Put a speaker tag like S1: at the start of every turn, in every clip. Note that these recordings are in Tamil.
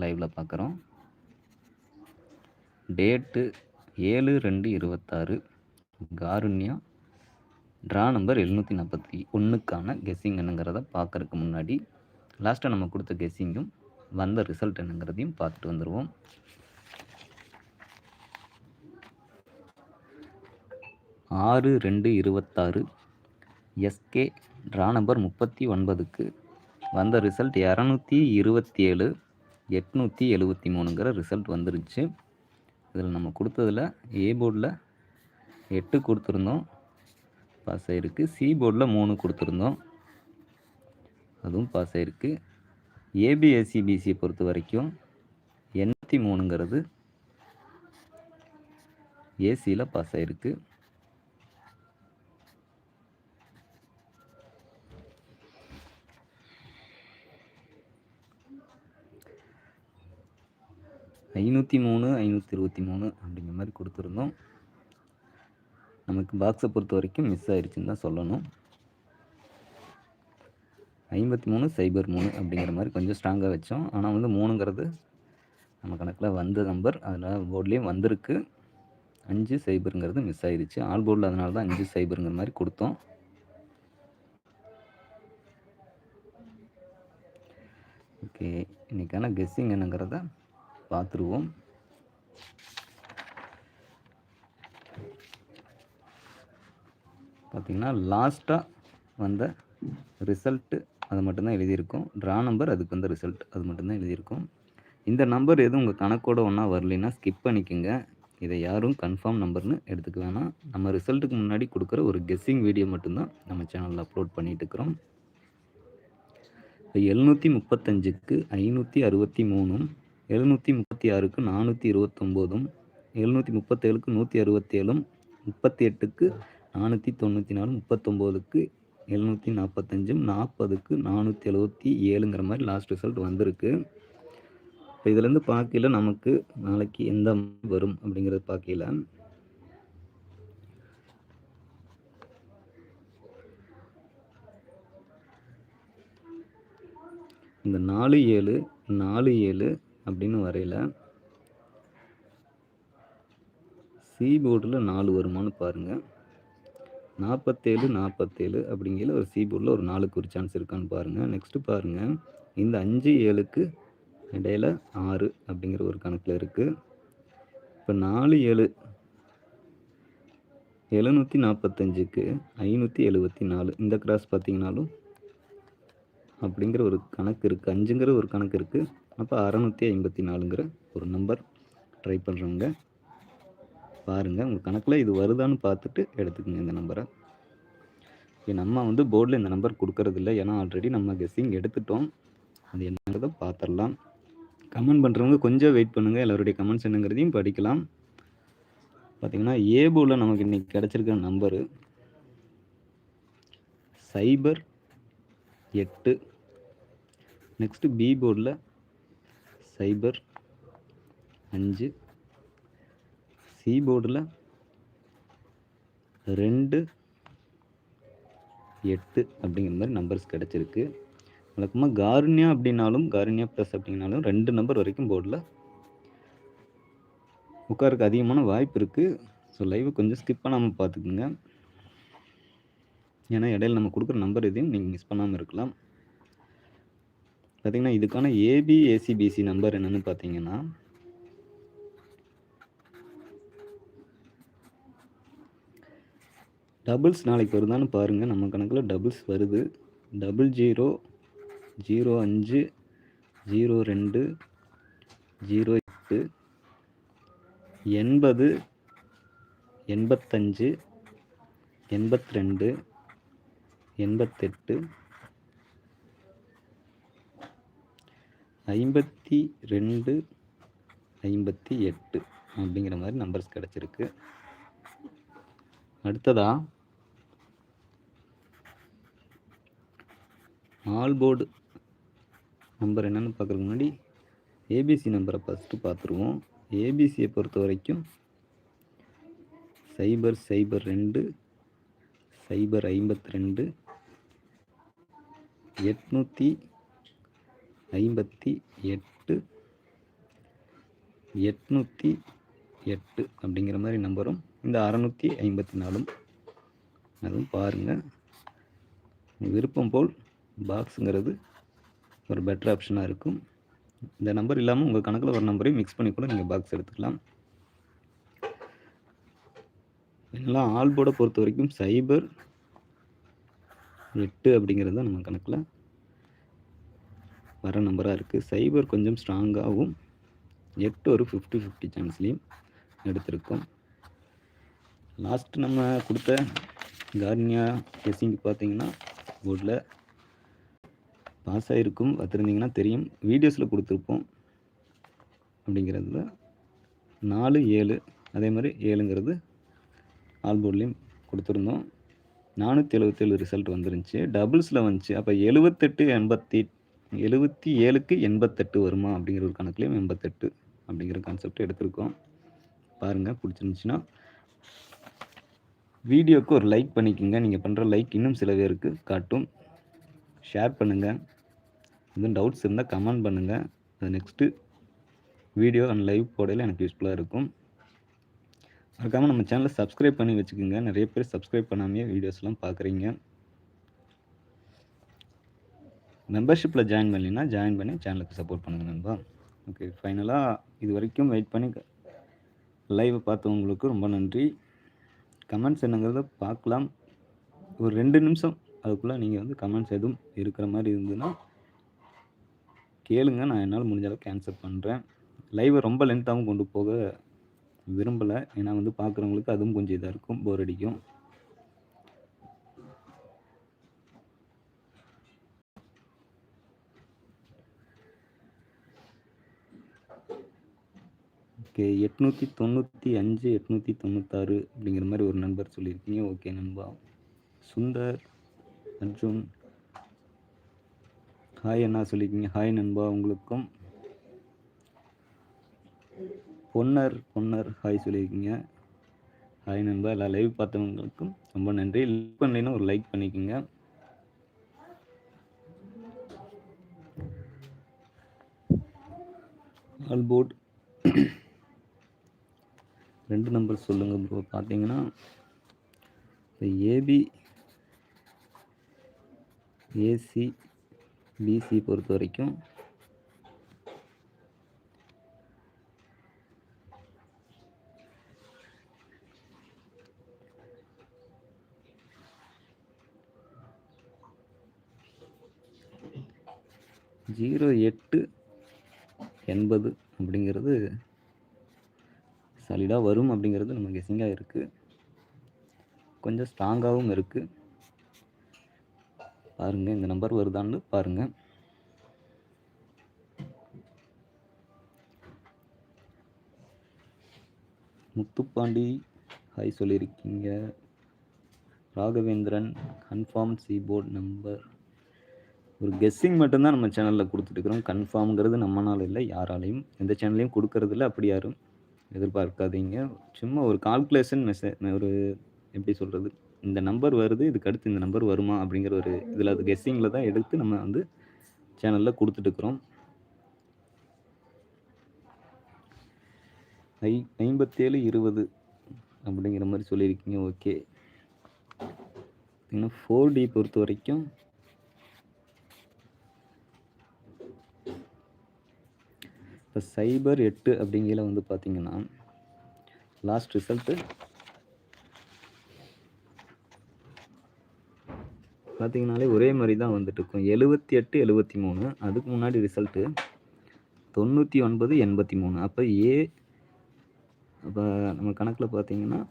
S1: லைவில் பார்க்குறோம் டேட்டு ஏழு ரெண்டு இருபத்தாறு காருண்யா. ட்ரா நம்பர் எழுநூற்றி நாற்பத்தி ஒன்றுக்கான கெஸ்ஸிங் என்னங்கிறத பார்க்குறதுக்கு முன்னாடி லாஸ்ட்டாக நம்ம கொடுத்த கெஸ்ஸிங்கும் வந்த ரிசல்ட் என்னங்கிறதையும் பார்த்துட்டு வந்துடுவோம் ஆறு ரெண்டு இருபத்தாறு எஸ்கே ட்ரா நம்பர் முப்பத்தி ஒன்பதுக்கு வந்த ரிசல்ட் இரநூத்தி இருபத்தி ஏழு எட்நூற்றி எழுபத்தி மூணுங்கிற ரிசல்ட் வந்துருச்சு. இதில் நம்ம கொடுத்ததில் ஏ போர்டில் எட்டு கொடுத்துருந்தோம். பாஸ் ஆகிருக்கு சி போர்டில் மூணு கொடுத்துருந்தோம். அதுவும் பாஸ் ஆகிருக்கு ஏபிஎஸ்சிபிசியை பொறுத்த வரைக்கும் எண்பத்தி மூணுங்கிறது ஏசியில் பாஸ் ஆகிருக்கு ஐநூற்றி மூணு ஐநூற்றி இருபத்தி மூணு அப்படிங்கிற மாதிரி கொடுத்துருந்தோம். நமக்கு பாக்ஸை பொறுத்த வரைக்கும் மிஸ் ஆயிடுச்சுன்னு தான் சொல்லணும். ஐம்பத்தி மூணு சைபர் மூணு அப்படிங்கிற மாதிரி கொஞ்சம் ஸ்ட்ராங்காக வச்சோம். ஆனால் வந்து மூணுங்கிறது நம்ம கணக்கில் வந்த நம்பர் அதனால் போர்ட்லேயும் வந்திருக்கு. அஞ்சு சைபருங்கிறது மிஸ் ஆயிடுச்சு ஆல் போர்டில் அதனால தான் அஞ்சு சைபருங்கிற மாதிரி கொடுத்தோம். ஓகே இன்றைக்கான கெஸ்ஸிங் என்னங்கிறத பார்த்துருவோம். பார்த்திங்கன்னா லாஸ்ட்டாக வந்த ரிசல்ட்டு அது மட்டும்தான் எழுதியிருக்கோம். ட்ரா நம்பர் அதுக்கு வந்த ரிசல்ட் அது மட்டும்தான் எழுதியிருக்கோம். இந்த நம்பர் எதுவும் உங்கள் கணக்கோட ஒன்றா வரலைன்னா ஸ்கிப் பண்ணிக்கோங்க. இதை யாரும் கன்ஃபார்ம் நம்பர்னு எடுத்துக்க வேணாம். நம்ம ரிசல்ட்டுக்கு முன்னாடி கொடுக்குற ஒரு கெஸ்ஸிங் வீடியோ மட்டும்தான் நம்ம சேனலில் அப்லோட் பண்ணிகிட்ருக்குறோம் இருக்கிறோம். இப்போ எழுநூற்றி முப்பத்தஞ்சுக்கு ஐநூற்றி அறுபத்தி மூணும் எழுநூற்றி முப்பத்தி ஆறுக்கு நானூற்றி இருபத்தொம்போதும் எழுநூற்றி முப்பத்தேழுக்கு நூற்றி அறுபத்தேழும் முப்பத்தி எட்டுக்கு நானூற்றி தொண்ணூற்றி நாலு முப்பத்தொம்போதுக்கு எழுநூற்றி நாற்பத்தஞ்சும் நாற்பதுக்கு நானூற்றி எழுபத்தி ஏழுங்கிற மாதிரி லாஸ்ட் ரிசல்ட் வந்திருக்கு. இப்போ இதுலேருந்து பார்க்கல நமக்கு நாளைக்கு எந்த வரும் அப்படிங்கிறத பார்க்கல இந்த நாலு ஏழு நாலு ஏழு அப்படின்னு வரையில். சி போர்டில் நாலு வருமானு பாருங்கள் நாற்பத்தேழு நாற்பத்தேழு அப்படிங்கிற ஒரு சி போர்டில் ஒரு நாலுக்கு ஒரு சான்ஸ் இருக்கான்னு பாருங்கள் நெக்ஸ்ட்டு பாருங்கள் இந்த அஞ்சு ஏழுக்கு இடையில ஆறு அப்படிங்கிற ஒரு கணக்கில் இருக்குது இப்போ நாலு ஏழு எழுநூற்றி நாற்பத்தஞ்சுக்கு ஐநூற்றி எழுபத்தி நாலு இந்த கிராஸ் பார்த்தீங்கனாலும் அப்படிங்கிற ஒரு கணக்கு இருக்குது அஞ்சுங்கிற ஒரு கணக்கு இருக்குது அப்போ அறநூற்றி ஐம்பத்தி நாலுங்கிற ஒரு நம்பர் ட்ரை பண்ணுறவங்க பாருங்கள் உங்கள் கணக்கில் இது வருதான்னு பார்த்துட்டு எடுத்துக்கோங்க இந்த நம்பரை நம்ம வந்து போர்டில் இந்த நம்பர் கொடுக்கறதில்ல. ஏன்னா ஆல்ரெடி நம்ம கெஸ்ஸிங் எடுத்துட்டோம். அது என்னங்கிறத பார்த்துடலாம். கமெண்ட் பண்ணுறவங்க கொஞ்சம் வெயிட் பண்ணுங்கள் எல்லோருடைய கமெண்ட்ஸ் என்னங்கிறதையும் படிக்கலாம். பார்த்திங்கன்னா ஏ போர்டில் நமக்கு இன்றைக்கி கிடச்சிருக்க நம்பரு சைபர் எட்டு. நெக்ஸ்ட்டு பி போர்டில் சைபர் அஞ்சு. சி போர்டில் ரெண்டு எட்டு அப்படிங்கிற மாதிரி நம்பர்ஸ் கிடச்சிருக்கு. வழக்கமாக காருண்யா அப்படின்னாலும் காருண்யா ப்ளஸ் அப்படின்னாலும் ரெண்டு நம்பர் வரைக்கும் போர்டில் உட்காருக்கு அதிகமான வாய்ப்பு இருக்குது ஸோ லைவை கொஞ்சம் ஸ்கிப் பண்ணாமல் பார்த்துக்குங்க. ஏன்னா இடையில நம்ம கொடுக்குற நம்பர் எதையும் நீங்கள் மிஸ் பண்ணாமல் இருக்கலாம். பார்த்தீங்கன்னா இதுக்கான ஏபி ஏசிபிசி நம்பர் என்னென்னு பார்த்தீங்கன்னா டபுள்ஸ் நாளைக்கு வருதான்னு பாருங்கள் நம்ம கணக்கில் டபுள்ஸ் வருது. டபுள் ஜீரோ ஜீரோ அஞ்சு ஜீரோ ரெண்டு ஜீரோ எட்டு எண்பது எண்பத்தஞ்சு எண்பத்தி ரெண்டு எண்பத்தெட்டு ஐம்பத்தி ரெண்டு ஐம்பத்தி எட்டு அப்படிங்கிற மாதிரி நம்பர்ஸ் கிடச்சிருக்கு. அடுத்ததா ஆல்போர்டு நம்பர் என்னென்னு பார்க்குறதுக்கு முன்னாடி ஏபிசி நம்பரை ஃபஸ்ட்டு பார்த்துருவோம். ஏபிசியை பொறுத்த வரைக்கும் சைபர் சைபர் ரெண்டு சைபர் ஐம்பத்தி ரெண்டு எட்நூற்றி ஐம்பத்தி எட்டு எட்நூற்றி எட்டு அப்படிங்கிற மாதிரி நம்பரும் இந்த அறநூற்றி ஐம்பத்தி நாலும். அதுவும் பாருங்கள் விருப்பம் போல் பாக்ஸுங்கிறது ஒரு பெட்டர் ஆப்ஷனாக இருக்கும். இந்த நம்பர் இல்லாமல் உங்கள் கணக்கில் ஒரு நம்பரையும் மிக்ஸ் பண்ணி கூட நீங்கள் பாக்ஸ் எடுத்துக்கலாம். எல்லாம் ஆல்போர்டை பொறுத்த வரைக்கும் சைபர் எட்டு அப்படிங்கிறது தான் நம்ம கணக்கில். வர நம்பராக இருக்குது சைபர் கொஞ்சம் ஸ்ட்ராங்காகவும் எட்டு ஒரு ஃபிஃப்டி ஃபிஃப்டி சான்ஸ்லேயும் எடுத்திருக்கோம். லாஸ்ட் நம்ம கொடுத்த கார்னியா கெஸிங்க்கு பார்த்தீங்கன்னா போர்டில் பாஸ் ஆகிருக்கும் பார்த்துருந்தீங்கன்னா தெரியும். வீடியோஸில் கொடுத்துருப்போம். அப்படிங்கிறதுல நாலு ஏழு அதே மாதிரி ஏழுங்கிறது ஆல் போர்ட்லேயும் கொடுத்துருந்தோம். நானூற்றி எழுபத்தேழு ரிசல்ட் வந்துருந்துச்சு. டபுள்ஸில் வந்துச்சு. அப்போ எழுபத்தெட்டு எண்பத்தி எழுபத்தி ஏழுக்கு எண்பத்தெட்டு வருமா அப்படிங்கிற ஒரு கணக்குலேயும் எண்பத்தெட்டு அப்படிங்கிற கான்செப்ட் எடுத்திருக்கோம். பாருங்கள் பிடிச்சிருந்துச்சின்னா வீடியோவுக்கு ஒரு லைக் பண்ணிக்கோங்க. நீங்கள் பண்ணுற லைக் இன்னும் சில பேருக்கு காட்டும். ஷேர் பண்ணுங்கள் எதுவும் டவுட்ஸ் இருந்தால் கமெண்ட் பண்ணுங்கள் அது நெக்ஸ்ட்டு வீடியோ அண்ட் லைவ் போடையில் எனக்கு யூஸ்ஃபுல்லாக இருக்கும். மறக்காமல் நம்ம சேனலை சப்ஸ்கிரைப் பண்ணி வச்சுக்கோங்க. நிறைய பேர் சப்ஸ்கிரைப் பண்ணாமையே வீடியோஸ்லாம் பார்க்குறீங்க மெம்பர்ஷிப்பில் ஜாயின் பண்ணலைன்னா ஜாயின் பண்ணி சேனலுக்கு சப்போர்ட் பண்ணுங்கள் நண்பா. ஓகே ஃபைனலாக இது வரைக்கும் வெயிட் பண்ணி லைவை பார்த்தவங்களுக்கு ரொம்ப நன்றி. கமெண்ட்ஸ் என்னங்கிறத பார்க்கலாம். ஒரு ரெண்டு நிமிஷம் அதுக்குள்ளே நீங்கள் வந்து கமெண்ட்ஸ் எதுவும் இருக்கிற மாதிரி இருந்ததுன்னா கேளுங்க. நான் என்னால் முடிஞ்ச அளவுக்கு கேன்சல் பண்ணுறேன் லைவை ரொம்ப லென்த்தாகவும் கொண்டு போக விரும்பலை. ஏன்னா வந்து பார்க்குறவங்களுக்கு அதுவும் கொஞ்சம் இதாக இருக்கும் போர் அடிக்கும். ஓகே. எட்நூற்றி தொண்ணூற்றி அஞ்சு எட்நூற்றி தொண்ணூத்தாறு அப்படிங்கிற மாதிரி ஒரு நண்பர் சொல்லியிருக்கீங்க. ஓகே நண்பா. சுந்தர் அர்ஜுன். ஹாய் அண்ணா சொல்லியிருக்கீங்க. ஹாய் நண்பா உங்களுக்கும். பொன்னர் பொன்னர் ஹாய் சொல்லியிருக்கீங்க. ஹாய் நண்பா எல்லா லைவ் பார்த்தவங்களுக்கும் ரொம்ப நன்றி. லைக் பண்ணலைன்னா ஒரு லைக் பண்ணிக்கோங்க. ஆல்போர்ட் ரெண்டு நம்பர் சொல்லுங்கள் ப்ரோ பார்த்தீங்கன்னா ஏபி ஏசி பிசி பொறுத்த வரைக்கும் ஜீரோ எட்டு எண்பது அப்படிங்கிறது சாலிடாக வரும் அப்படிங்கிறது நம்ம கெஸிங்காக இருக்குது கொஞ்சம் ஸ்ட்ராங்காகவும் இருக்குது பாருங்கள் இந்த நம்பர் வருதான்னு பாருங்கள் முத்துப்பாண்டி ஹாய் சொல்லியிருக்கீங்க. ராகவேந்திரன் கன்ஃபார்ம் சீபோர்ட் நம்பர் ஒரு கெஸ்ஸிங் மட்டும்தான் நம்ம சேனலில் கொடுத்துட்டுருக்குறோம் கன்ஃபார்ம்ங்கிறது நம்மனால இல்லை யாராலையும். எந்த சேனல்லையும் கொடுக்கறதில்ல அப்படி யாரும். எதிர்பார்க்காதீங்க. சும்மா ஒரு கால்குலேஷன் மெசேஜ் ஒரு எப்படி சொல்கிறது இந்த நம்பர் வருது இதுக்கு அடுத்து இந்த நம்பர் வருமா? அப்படிங்கிற ஒரு இதில் அது கெஸ்ஸிங்கில் தான் எடுத்து நம்ம வந்து சேனலில் கொடுத்துட்டுருக்குறோம் ஐ ஐம்பத்தேழு இருபது அப்படிங்கிற மாதிரி சொல்லியிருக்கீங்க. ஓகே பார்த்தீங்கன்னா ஃபோர் டி பொறுத்த வரைக்கும் இப்போ சைபர் எட்டு அப்படிங்கிற வந்து பார்த்தீங்கன்னா லாஸ்ட் ரிசல்ட்டு பார்த்தீங்கனாலே ஒரே மாதிரி தான் வந்துட்டு இருக்கும். எழுபத்தி எட்டு எழுபத்தி மூணு அதுக்கு முன்னாடி ரிசல்ட்டு தொண்ணூற்றி ஒன்பது எண்பத்தி மூணு. அப்போ ஏ அப்போ நம்ம கணக்கில் பார்த்தீங்கன்னா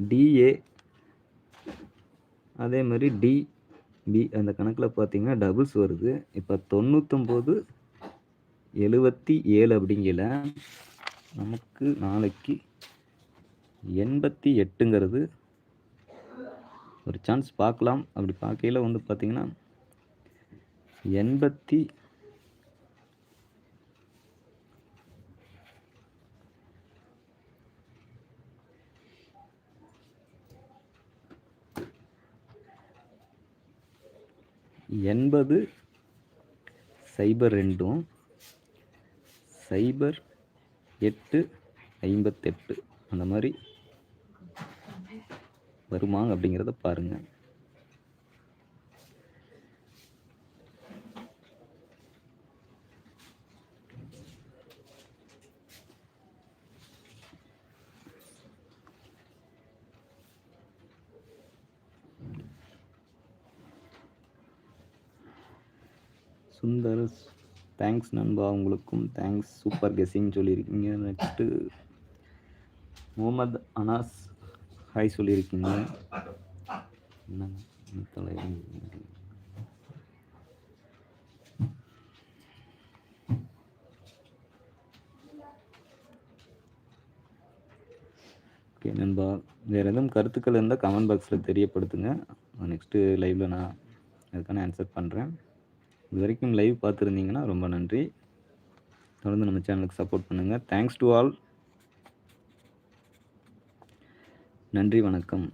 S1: டிஏ அதே மாதிரி டி பி அந்த கணக்கில் பார்த்தீங்கன்னா டபுள்ஸ் வருது. இப்போ தொண்ணூத்தொம்பது எழுபத்தி ஏழு அப்படிங்கல நமக்கு நாளைக்கு எண்பத்தி எட்டுங்கிறது ஒரு சான்ஸ் பார்க்கலாம். அப்படி பார்க்கையில் வந்து பார்த்திங்கன்னா எண்பத்தி எண்பது சைபர் ரெண்டும் சைபர் எட்டு ஐம்பத்தெட்டு. அந்த மாதிரி வருமா அப்படிங்கிறத பாருங்கள் சுந்தரஸ் தேங்க்ஸ் நண்பா. உங்களுக்கும் தேங்க்ஸ் சூப்பர் கெஸ்ஸிங் சொல்லியிருக்கீங்க. நெக்ஸ்ட்டு முகமது அனாஸ் ஹாய் சொல்லியிருக்கீங்க. என்னங்க? ஓகே நண்பா. வேறு எதுவும் கருத்துக்கள் இருந்தால் கமெண்ட் பாக்ஸில் தெரியப்படுத்துங்க. நெக்ஸ்ட்டு லைவில் நான் அதுக்கான ஆன்சர் பண்ணுறேன் இது வரைக்கும் லைவ் பார்த்துருந்தீங்கன்னா ரொம்ப நன்றி. தொடர்ந்து நம்ம சேனலுக்கு சப்போர்ட் பண்ணுங்கள் தேங்க்ஸ் டு ஆல் நன்றி வணக்கம்.